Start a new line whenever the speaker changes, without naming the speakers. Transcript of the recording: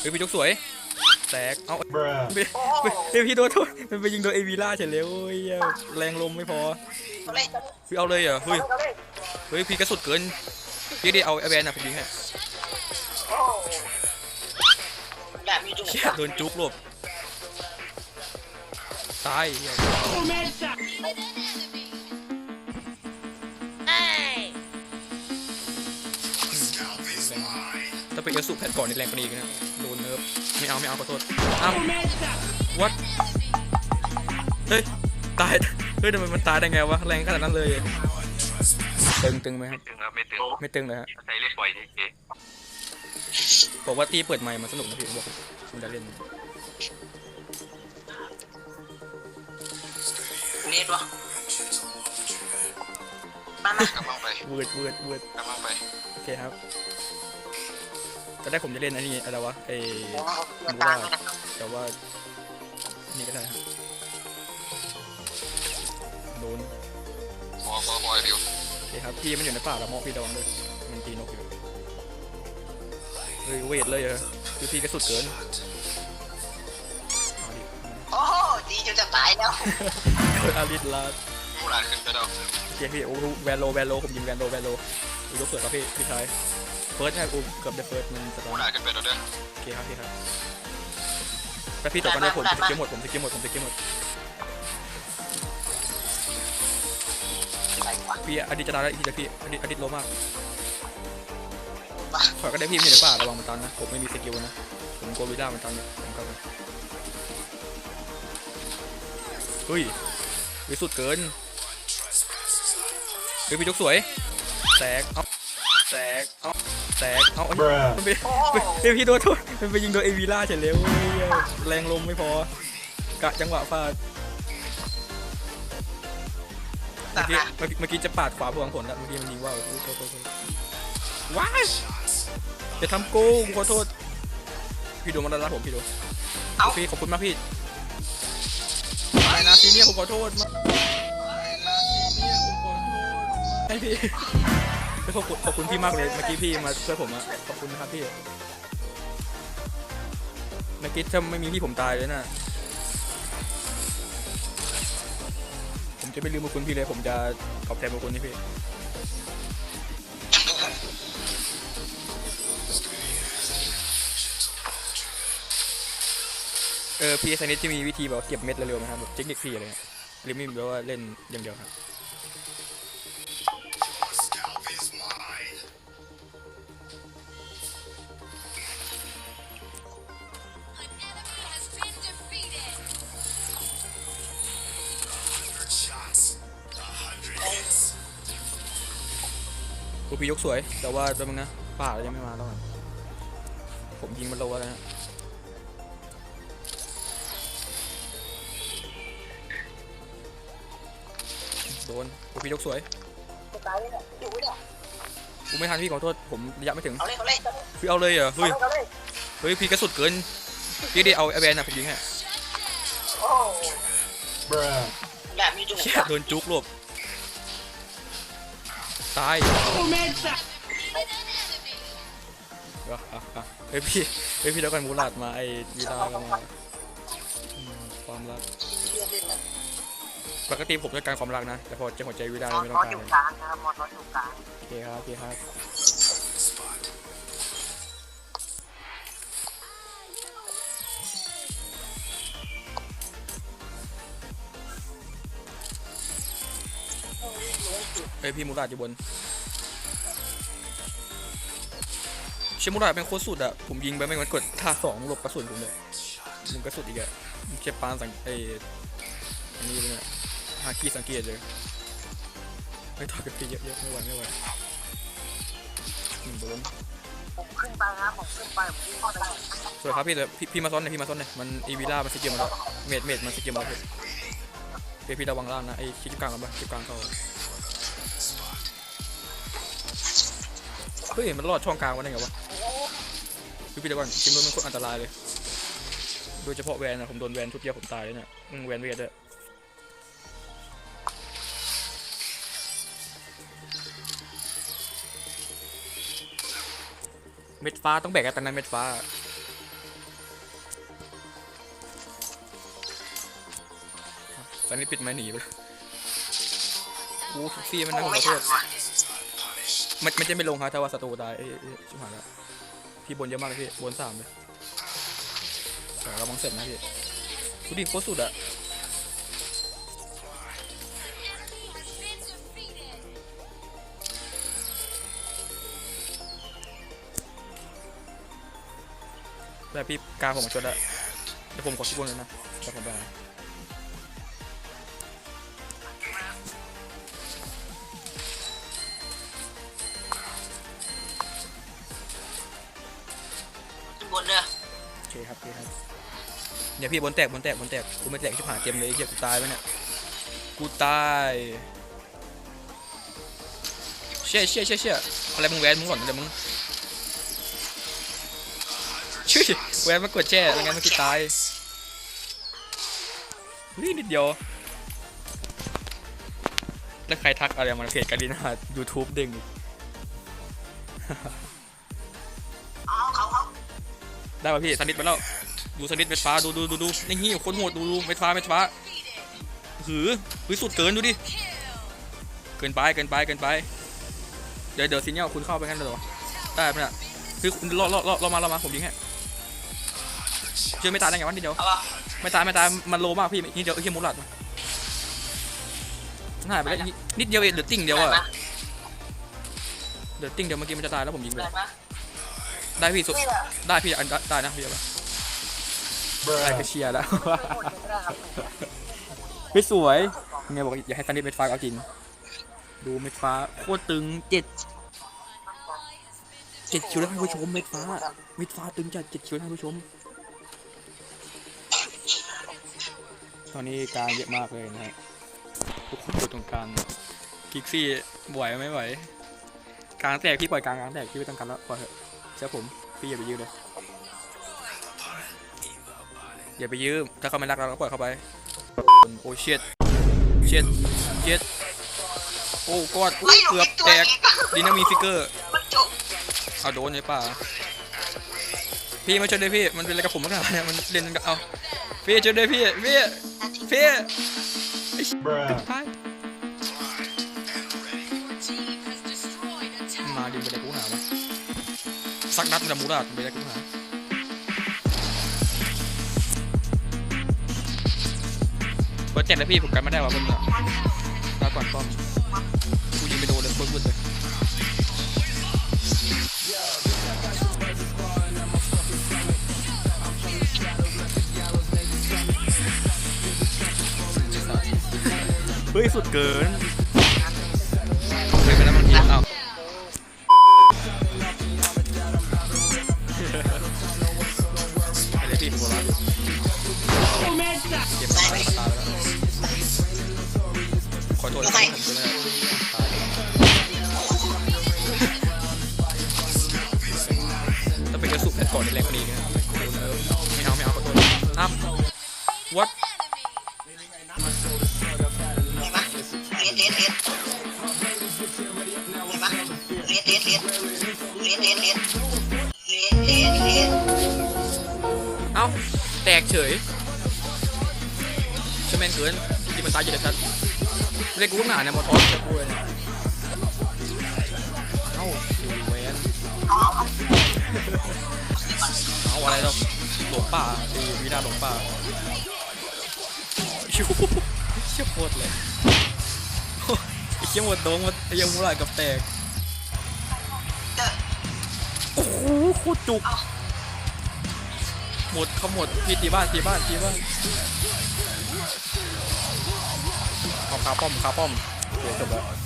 เฮ้ยพี่ยกสวยแตกเอา
Bruh.
ไปไปไปพี่โดนโทษมันไปยิงโดนเอวีล่าเฉยเลยโอ้ยเหี้ยแรงลมไม่พอพี่เอาเลยเหรอเฮ้ยเฮ้ยพี่กระสุดเกินพี่ดิเอาไอแวนอะผมยิงให้
แบบมีจุก
เชี่ยโดนจุกหลบตายเหี้ยถ้าเป็นกระสุนแพทก่อนนี่แรงกว่านี้อีกนะโดนเนิร์ฟ ไม่เอาไม่เอาขอโทษอ้าว what เฮ้ยตายเฮ้ยทำไมมันตายได้ไงวะแรงขนาดนั้นเลยตึงตึงไหมครับ
ตึงครับไม่ตึง
ไม่ตึงเลยฮะ
ใช้เล่นบ่อยนี่เจ๊
บอกว่าตีเปิดใหม่มันสนุกนะพี่บอกมันจะเล่น
เน็ตวะมามา
กำลังไป
เวิร์ดเวิร์ดเวิร์ด
กำลังไป
โอเคครับ จะได้ผมจะเล่นอันนี้อะไรวะไอ้
เงินตามเลยนะครับ
แต่ว่านี่ก็ได้ฮะโดน
ขอขอขอไอ้บิว
โอเคครับพี่มันอยู่ในป่าแล้วมองพี่ระวังด้วยมันตีนกอยู่เฮ้ยเวทเลยเหรอคือพี่กระสุดเกินเอาดิ
โอ้โหดีจนจะตายแล้ว
โดนอาริสลาด
มูหลานขึ้นไปแล้ว
โอเคพี่โอ้โหแวนโลแวนโลผมยิงแวนโลแวนโลดูยกเสือครับพี่พี่ชาย เฟิร์สใช่อุ้มเกือบได้เฟิร์สมันสตา
มู
ร์
หลานขึ้นไปแล้วเด้อ
โอเคครับพี่ครับแต่พี่ตกกันได้ผมสกิลหมดผมสกิลหมดผมสกิลหมด
อะไรวะ
พี่อดีตจะตายแล้วอีกทีพี่อดีตอดีตโลมาก
วะ
ถอยก็ได้พี่มันอยู่ในป่าระวังมันตันนะผมไม่มีสกิลนะผมกลัววิลล่ามันตันเนี่ยผมก็เฮ้ยวิสุดเกินเฮ้ยพี่ยกสวยแตกเอาแตกเอา แตกเอาเอ้ย
Bruh.
มันไปไปไปพี่โดนโทษมันไปยิงโดนเอวีล่าเฉยเลยโอ้ยแรงลมไม่พอกะจังหวะฟาดเมื่
ตั
อ
ด
กี้
นะ
เมื่อกี้เมื่อกี้จะปาดขวาพวงผลแล้วเมื่อกี้มันยิงว่าวโทษโทษโทษโทษว้ายอย่าทำโกงขอโทษ พี่โดนมันแล้วผมพี่โดน
เอ้า
พี่ขอบคุณมากพี่ไม่นะซีเนี่ยผมขอโทษมากให้พี่ ขอบคุณขอบคุณพี่มากเลยเมื่อกี้พี่มาช่วยผมอะขอบคุณนะครับพี่เมื่อกี้ถ้าไม่มีพี่ผมตายเลยนะผมจะไม่ลืมบุญคุณพี่เลย ผมจะตอบแทนบุญคุณนี่พี่เออพี่ไซนิสที่มีวิธีแบบเก็บเม็ดเร็วๆไหมครับแบบเทคนิคพี่อะไรเงี้ยหรือม่แบบว่าเล่นอย่างเดียวครับ พี่ยกสวย แต่ว่าตัวมึงนะป่าเรายังไม่มาแล้วอะผมยิงมันโลแล้วนะโดนกูพี่ยกสวย
จะตายเลยเนี่ยอยู่เนี่ย
กูไม่ทันพี่ขอโทษผมระยะไม่ถึง
เอาเลยเอาเลย
พี่เอาเลยเหรอเฮ้ย
เอาเลย
เฮ้ยพี่กระสุดเกินพี่ดิเอาไอแวนอะผมยิงให้
โอ้
Bruh.
แบบมีจุก
เชี่ยโดนจุกหลบ ตายอะอะอะเฮ้ยพี่เฮ้ยพี่เดี๋ยวกันมูลาดมาไอวีลาก็มาอืมความรัก
เรียนเล่นนะ
ปกติผมต้องการความรักนะแต่พอเจอหัวใจวิดาม
อ
ไม่
น
ต้อง
อ
การ
อยู่
เลย
กลางนะครับมอนอยู่กลาง
โอเคครับโอเคครับ เอ้ยพี่มูราดอยู่บนเชมูราดเป็นโคตรสุดอะผมยิงไปไม่มันกดท่าสองหลบกระสุนผมเลยมึงกระสุนอีกอะเก็บปานสังเออันนี้เลยฮากี้สังเกตเลยไม่ถอดกันทีเยอะๆไม่ไหวไม่ไหวอืมโดน
ผมขึ้นไปนะผมขึ้นไปผมวิ่งเข้าไป
สวยครับพี่เลยพี่พี่มาซ้อนหน่อยพี่มาซ้อนหน่อยมันอีวีล่ามันสกิลมาแล้วเมดเมดมันสกิลมาแล้วพี่พี่พี่ระวังล่างนะไอ้คลิปกลางกันปะคลิปกลางเข้า เฮ้ยมันรอดช่องกลางมาได้ไงวะคือพี่ตก่อนจิ้มรถมันโคนอันตรายเลย โดยเฉพาะแวนนะผมโดนแวนทุบเยียผมตายเลยเนี่ยมึงแวนเวทด้วยเม็ดฟ้าต้องแบกกัตอนนั้นเม็ดฟ้าตอนนี้ปิดไม้หนีไปโอ้ซี่มันนั่งขอเทษ มันมันจะไม่ลงครับถ้าว่าศัตรูตายเอ้ยเอ้ยชิบหายแล้วพี่บนเยอะมากเลยพี่บนสามเลยแต่เราบังเสร็จนะพี่ดูดิโคตรสุดอะแต่พี่กาผมมาชดอะเดี๋ยวผมขอชิบนเลยนะแต่ผมไป คครับโอเคครับเดี๋ยพี่บนแตกบนแตกบนแตกกูไม่แตกชิบหายเต็มเลยไอ้เหี้ยกูตายไปเนี่ยกูตายเชี่ยเชี่ยเชี่ยเชี่ยอะไรมึงแวนมึงหล่อนอะไรมึงชื่อแวนมากดแช่ไม่งั้นมันคือตายนี่นิดเดียวแล้วใครทักอะไรมาเพจการินายูทูบเด้ง ได้ป่ะพี่สลิดไปแล้วดูสลิดเม็ดฟ้าดูดูดูดูนี่งี้คนโหดดูดูเม็ดฟ้าเม็ดฟ้าหือหือสุดเกินดูดิเกินไปเกินไปเกินไปเดี๋ยวเดี๋ยวซีเนียลคุณเข้าไปงั้นเลยเหรอได้ปะเนี่ยคือคุณรอรอรอรอมารอมาผมยิงให้เชื่อไม่ตายได้ไงวะนิดเดียว
เอาปะ
ไม่ตายไม่ตายมันโลมากพี่นิดเดียวเอ้ยเฮียมุลัดหายไปแล้วนิดนิดเดียวเองเหลือติ่งเดียวอะ
ได้ปะ
เหลือติ่งเดียวเมื่อกี้มันจะตายแล้วผมยิงไป
ได้ปะ
ได้พี่สุด
นี่แหละ
ได้พี่อันได้นะพี่เอาไปได้ก็เชียร์แล้ว
หมดเลยก็ได้ครับ
เฮ้ยสวยไงบอกอย่าให้ซันนี่เม็ดฟ้าเอาจริง ดูเม็ดฟ้าโคตรตึงเจ็ดเจ็ดคิวแล้วท่านผู้ชมเม็ดฟ้าเม็ดฟ้าตึงจัดเจ็ดคิวแล้วท่านผู้ชม ตอนนี้กลารเยอะมากเลยนะฮะทุกคนอยู่ตรงกลางกิกซี่ไหวไม่ไหวกลางแตกพี่ปล่อยกลางกลางแตกพี่ไม่ต้องการแล้วปล่อยเถอะ เชื่อผม พี่อย่าไปยืมเลย อย่าไปยืม ถ้าเขาไม่รักเราก็ปล่อยเขาไป โอ้เช็ดเช็ดเช็ดโอ้กอดอุ๊ยเกือบแตกดีนะมีฟิกเกอร์
มันจบ
เอาโดนเลยป่าพี่มาช่วยด้วยพี่ มันเป็นอะไรกับผมมากนะเนี่ย มันเล่นกับเอา พี่ช่วยด้วยพี่ พี่ พี่ไอ้เหี้ยตาย สักนัดมันจะมูราดไปเลยกูหาเปิดเจ็ดแล้วพี่ผมกันไม่ได้ว่ะบนเนี่ยลาก่อนป้อมกูยิงไปโดนเลยโคตรวุ่นเลยเฮ้ยสุดเกิน สเอ้า แตกเฉยชมแมนเกินที่มันตายอยู่ในชั้นเรียกกูหนาเนี่ยมอทอสจะกูเลยเนี่ยเอ้าดูเวนเอาอะไรเราหลงป่าดูวินาหลงป่าิวเชี่ยโคตรเลยไอ้เชี่ยหมดโดงหมดยังมูลากับแตก โอ้โหโคตรจุก หมดเขาหมดพี่ตีบ้านตีบ้านตีบ้านขาป้อมขาป้อมโอเคจบแล้ว